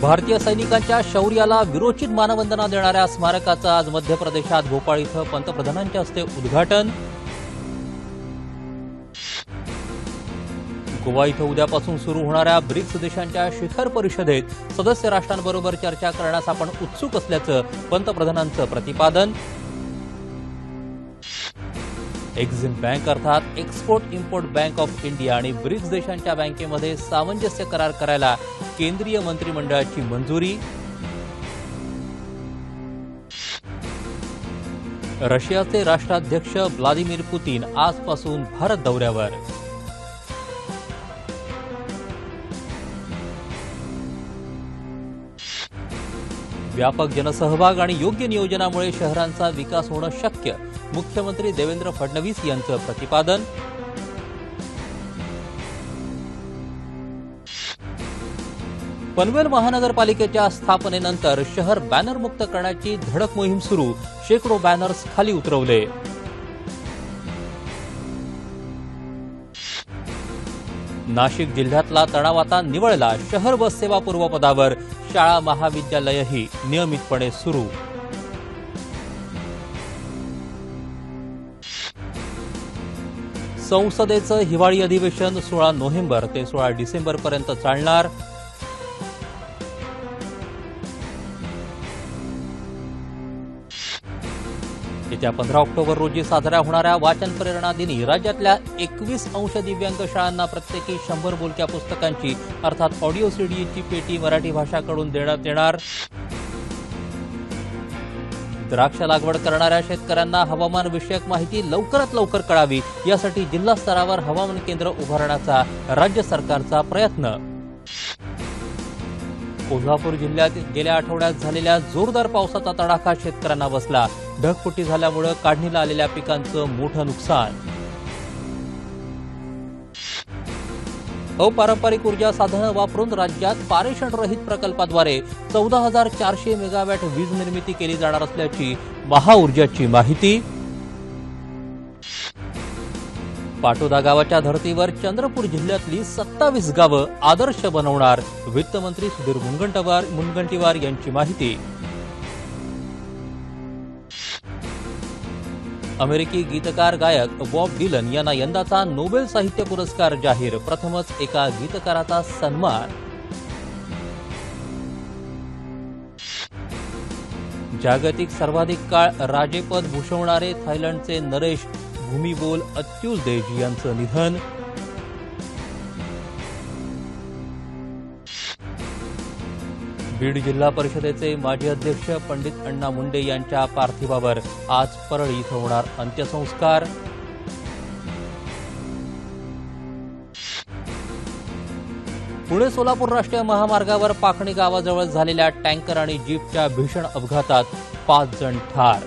भारतीय सैनिकांच्या शौर्याला विरोचित मानवंदना देणाऱ्या स्मारकाचं आज मध्य प्रदेशात भोपाळ इथं पंतप्रधानांच्या हस्ते उद्घाटन. गोवा इथं उद्यापासून सुरू होणाऱ्या ब्रिक्स देशांच्या शिखर परिषदेत सदस्य राष्ट्रांबरोबर चर्चा करण्यास आपण उत्सुक असल्याचं पंतप्रधानांचं प्रतिपादन. एक्झिम बँक अर्थात export import bank of India आणि ब्रिक्स देशांच्या बँकेमध्ये सामंजस्य करार करायला केंद्रीय मंत्रिमंडळाची मंजुरी. रशियाचे राष्ट्राध्यक्ष व्लादिमीर पुतीन आजपासून भारत दौऱ्यावर. व्यापक जनसहभाग आणि योग्य नियोजनामुळे शहरांचा विकास होणं शक्य मुख्यमंत्री देवेंद्र फडणवीस यांचं प्रतिपादन. पनवेल महानगरपालिकेच्या स्थापनेनंतर शहर बॅनरमुक्त करण्याची धडक मोहीम सुरू. शेकडो बॅनर्स खाली उतरवले. नाशिक जिल्ह्यातला तणाव आता निवळला. शहर बस सेवा पूर्वपदावर शाळा महाविद्यालयही नियमितपणे सुरू. संसदेचं हिवाळी अधिवेशन सोळा नोव्हेंबर ते सोळा डिसेंबरपर्यंत चालणार. येत्या पंधरा ऑक्टोबर रोजी साजऱ्या होणाऱ्या वाचन प्रेरणा दिनी राज्यातल्या एकवीस अंश दिव्यांग शाळांना प्रत्येकी शंभर बोलक्या पुस्तकांची अर्थात ऑडिओ सीडीची पेटी मराठी भाषाकडून देण्यात येणार. द्राक्ष लागवड करणाऱ्या शेतकऱ्यांना हवामान विषयक माहिती लवकरात लवकर कळावी यासाठी जिल्हा स्तरावर हवामान केंद्र उभारण्याचा राज्य सरकारचा प्रयत्न. कोल्हापूर जिल्ह्यात गेल्या आठवड्यात झालेल्या जोरदार पावसाचा तडाखा शेतकऱ्यांना बसला. ढगफुटी झाल्यामुळे काढणीला आलेल्या पिकांचं मोठं नुकसान. अपारंपरिक ऊर्जा साधनं वापरून राज्यात पारेषणरहित प्रकल्पाद्वारे चौदा हजार चारशे मेगावॅट वीज निर्मिती केली जाणार असल्याची महाऊर्जाची माहिती. पाटोदा गावाच्या धर्तीवर चंद्रपूर जिल्ह्यातली सत्तावीस गावं आदर्श बनवणार वित्तमंत्री सुधीर मुनगंटवार मुनगंटीवार यांची माहिती. अमेरिकी गीतकार गायक बॉब डिलन यांना यंदाचा नोबेल साहित्य पुरस्कार जाहीर. प्रथमच एका गीतकाराचा सन्मान. जागतिक सर्वाधिक काळ राजेपद भूषवणारे थायलंडचे नरेश भूमिबोल अत्युल देज यांचं निधन. बीड जिल्हा परिषदेचे माजी अध्यक्ष पंडित अण्णा मुंडे यांच्या पार्थिवावर आज परळी इथं होणार अंत्यसंस्कार. पुणे सोलापूर राष्ट्रीय महामार्गावर पाखणी गावाजवळ झालेल्या टँकर आणि जीपच्या भीषण अपघातात पाच जण ठार.